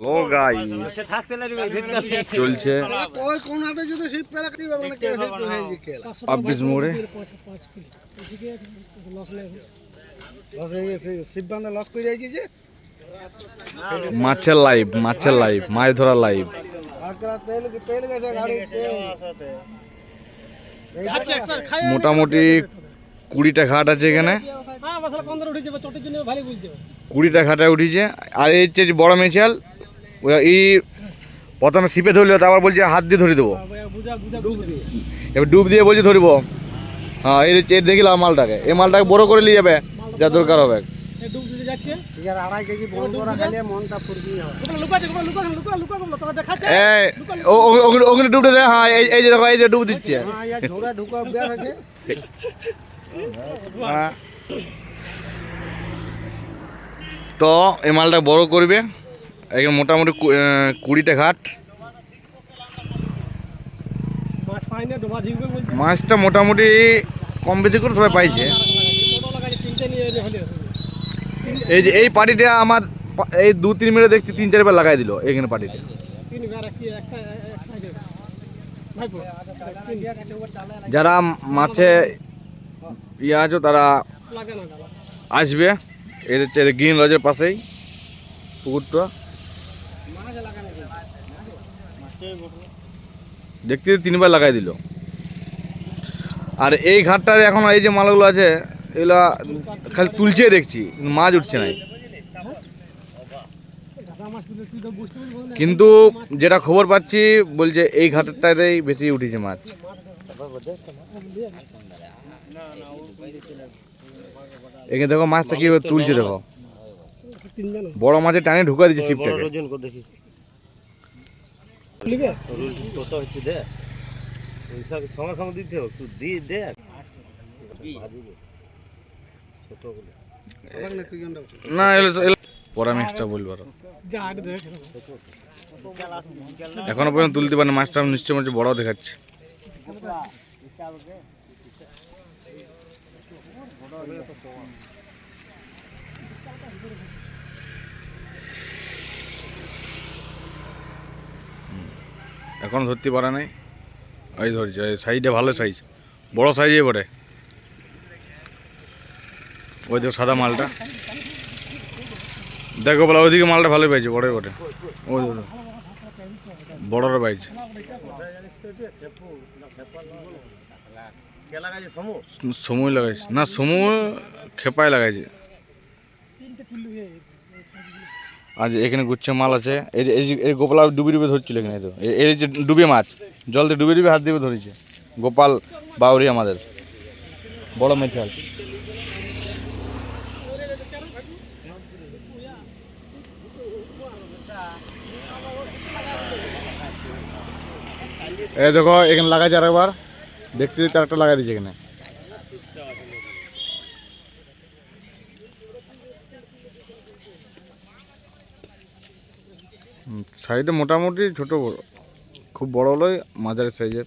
লো guys. চলছে। মানে হয়ে আব্বিস মোড়ে। হয়ে মাছের লাইভ মাছের লাইভ মাছ ধরা লাইভ গাড়ি তেল। মোটামুটি কুড়িটা ঘাট আছে এখানে। কুড়িটা ঘাটে উঠেছে। আর এই হচ্ছে বড় মেচাল এই প্রথমে সিপে ধরলো তারপর বলছে হাত দিয়ে ধরে দেবো। এবার ডুব দিয়ে বলছে ধরবো। হ্যাঁ এই এই দেখিলাম মালটাকে। এই মালটাকে বড় করে নিয়ে যাবে যা দরকার হবে। হয় ওখানে ডুবতে দে হ্যাঁ এই এই যে দেখো এই যে ডুব দিচ্ছে। হ্যাঁ হ্যাঁ। তো এই মালটা বড় করবে। এখানে মোটামুটি কুড়িটা ঘাট। মাছটা মোটামুটি কম বেশি করে সবাই পাইছে। এই যে এই পার্টিটা আমার এই দু তিন মিনিট দেখছি তিন চারবার লাগাই দিল এখানে পার্টিতে যারা মাছে ইয়ে আছো তারা আসবে। এদের গ্রিন লজের পাশেই পুকুরটা। দেখতে তিনবার লাগাই দিল। আর এই ঘাটটা এখন এই যে মালগুলো আছে, এগুলা খালি তুলছে দেখছি মাছ উঠছে না কিন্তু যেটা খবর পাচ্ছি, বলছে এই ঘাটটাতেই বেশি উঠেছে মাছ। এখানে দেখো মাছটা কীভাবে তুলছে দেখো। বড় মাছের টানে ঢুকা দিচ্ছে শিপটাকে দেখি। কত হচ্ছে দে পয়সা সঙ্গে সঙ্গে দিতে হবে তুই দি দে না পরে এক্সট্রা বলব আরও। এখনও পর্যন্ত তুলতে পারে মাছটা নিশ্চয় হচ্ছে বড় দেখাচ্ছে। এখনও ধরতে পারে নাই। ওই ধরছে ওই সাইজটা ভালো সাইজ, বড় সাইজে বটে ওই দেখো সাদা মালটা। দেখো বলা, ওইদিকে মালটা ভালোই পাইছে বড়ই বটে। ওই। বড়রা পাইছে সময় লাগাইছে। না, সময়, খেপায় লাগাইছে। আজ এখানে গুচ্ছে মাল আছে, এই গোপাল আর ডুবি ডুবে ধরছিল এখানে তো। এই- যে ডুবে মাছ, জল দিয়ে ডুবে ডুবে হাত দিয়ে ধরেছে। গোপাল বাউরি আমাদের, বড় মেছাল এই দেখো, এখানে লাগাইছে আরেকবার। দেখতে দেখতে আরেকটা লাগাই দিয়েছে এখানে। সাইডে মোটামুটি ছোটো বড়। খুব বড় হলো মাঝারি সাইজের।